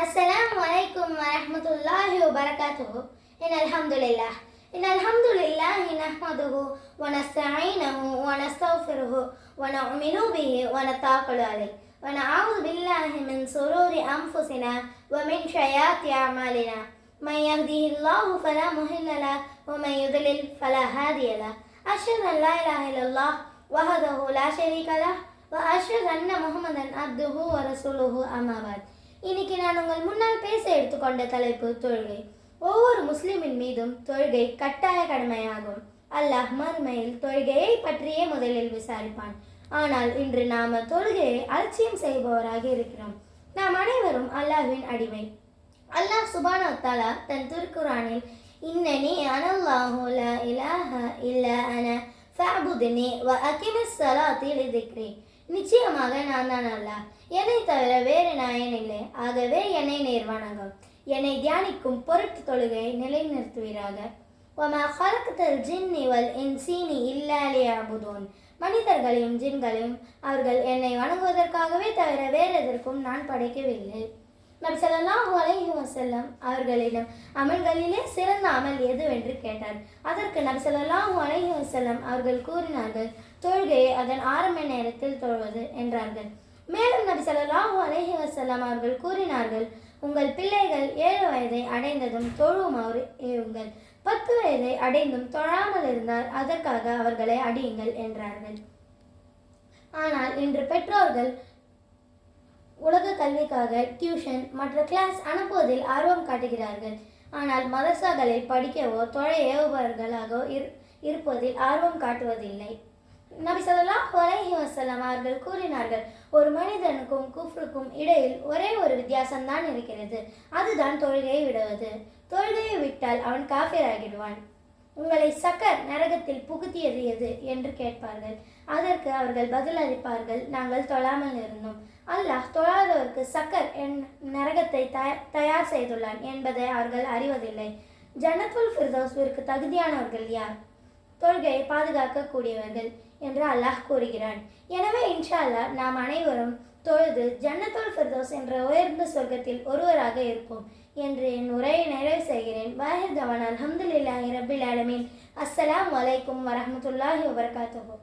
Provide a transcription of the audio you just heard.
السلام عليكم ورحمة الله وبركاته. إن الحمد لله. إن الحمد لله نحمده ونستعينه ونستغفره ونؤمن به ونتوكل عليه. ونعوذ بالله من شرور أنفسنا ومن سيئات أعمالنا. من يهده الله فلا مضل له ومن يضلل فلا هادي له. أشهد أن لا إله إلا الله وحده لا شريك له وأشهد أن محمدا عبده ورسوله أما بعد. இன்னைக்கு நான் உங்கள் முன்னால் பேச எடுத்துக்கொண்ட தலைப்பு தொழுகை. ஒவ்வொரு முஸ்லிமின் மீதும் தொழுகை கட்டாய கடமையாகும். அல்லாஹ் மறுமையில் தொழுகையை பற்றியே முதலில் விசாரிப்பான். ஆனால் இன்று நாம தொழுகையை அலட்சியம் செய்பவராக இருக்கிறோம். நாம் அனைவரும் அல்லாஹ்வின் அடிமை. அல்லாஹ் சுபானா தாலா தன் திருக்குறானில் இன்னனி அனல்லாஹு லா இலாஹ இல்ல அன ஃபஅபுத்னி வ அகிமிஸ் ஸலாத்தி லிதிக்ரி. நிச்சயமாக நான் தான் அல்லா. என்னை தவிர வேறு நாயன் இல்லை. ஆகவே என்னை நேர்வானாகும் என்னை தியானிக்கும் பொருட்டு தொழுகையை நிலைநிறுத்துவீராக. ஒமா ஹலக்கத்தல் ஜின் வல் என் சீனி இல்லாலே அபுதோன் மனிதர்களையும் ஜின்களையும் அவர்கள் என்னை வணங்குவதற்காகவே தவிர வேறு எதற்கும் நான் படைக்கவில்லை. நபி ஸல்லல்லாஹு அலைஹி வஸல்லம் அவர்களிடம் அமல்களிலே சிறந்த அமல் எதுவென்று கேட்டார்? அதற்கு நபி ஸல்லல்லாஹு அலைஹி வஸல்லம் அவர்கள் கூறினார்கள் தொழுகையை அதன் ஆரம்ப நேரத்தில் தொழுவது என்றார்கள். மேலும் நபி ஸல்லல்லாஹு அலைஹி வஸல்லம் அவர்கள் கூறினார்கள் உங்கள் பிள்ளைகள் ஏழு வயதை அடைந்ததும் தொழுமாறு ஏவுங்கள் பத்து வயதை அடைந்தும் தொழாமல் இருந்தால் அதற்காக அவர்களை அடியுங்கள் என்றார்கள். ஆனால் இன்று பெற்றோர்கள் உலக கல்விக்காக டியூஷன் மற்ற கிளாஸ் அனுப்புவதில் ஆர்வம் காட்டுகிறார்கள். ஆனால் மதரசாக்களில் படிக்கவோ தொழ ஏவுபவர்களாகவோ இரு இருப்பதில் ஆர்வம் காட்டுவதில்லை. நபி ஸல்லல்லாஹு அலைஹி வஸல்லம் அவர்கள் கூறினார்கள் ஒரு மனிதனுக்கும் குஃப்ருக்கும் இடையில் ஒரே ஒரு வித்தியாசம்தான் இருக்கிறது. அதுதான் தொழுகையை விடுவது. தொழுகையை விட்டால் அவன் காஃபிராகிடுவான் உங்களை சக்கர் நரகத்தில் புகுத்தியது எது என்று கேட்பார்கள். அதற்கு அவர்கள் பதிலளிப்பார்கள் நாங்கள் தொழாமல் இருந்தோம். அல்லாஹ் தொழாதவருக்கு சக்கர் என் நரகத்தை தயார் செய்துள்ளான் என்பதை அவர்கள் அறிவதில்லை. ஜனத்துல் ஃபிர்தோஸ்விற்கு தகுதியானவர்கள் யார்? தொழுகையை பாதுகாக்கக்கூடியவர்கள் என்று அல்லாஹ் கூறுகிறான். எனவே இன்ஷா அல்லாஹ் நாம் அனைவரும் தொழுது ஜன்னத்துல் ஃபிர்தோஸ் என்ற உயர்ந்த சொர்க்கத்தில் ஒருவராக இருப்போம் என்று என் உரையை நிறைவு செய்கிறேன். வாஹிர் தவான் அலமதுல்லாஹி ரபில் ஆலமீன். அஸ்ஸலாம் அலைக்கும் வரஹ்மத்துல்லாஹி வபரகாத்துஹு.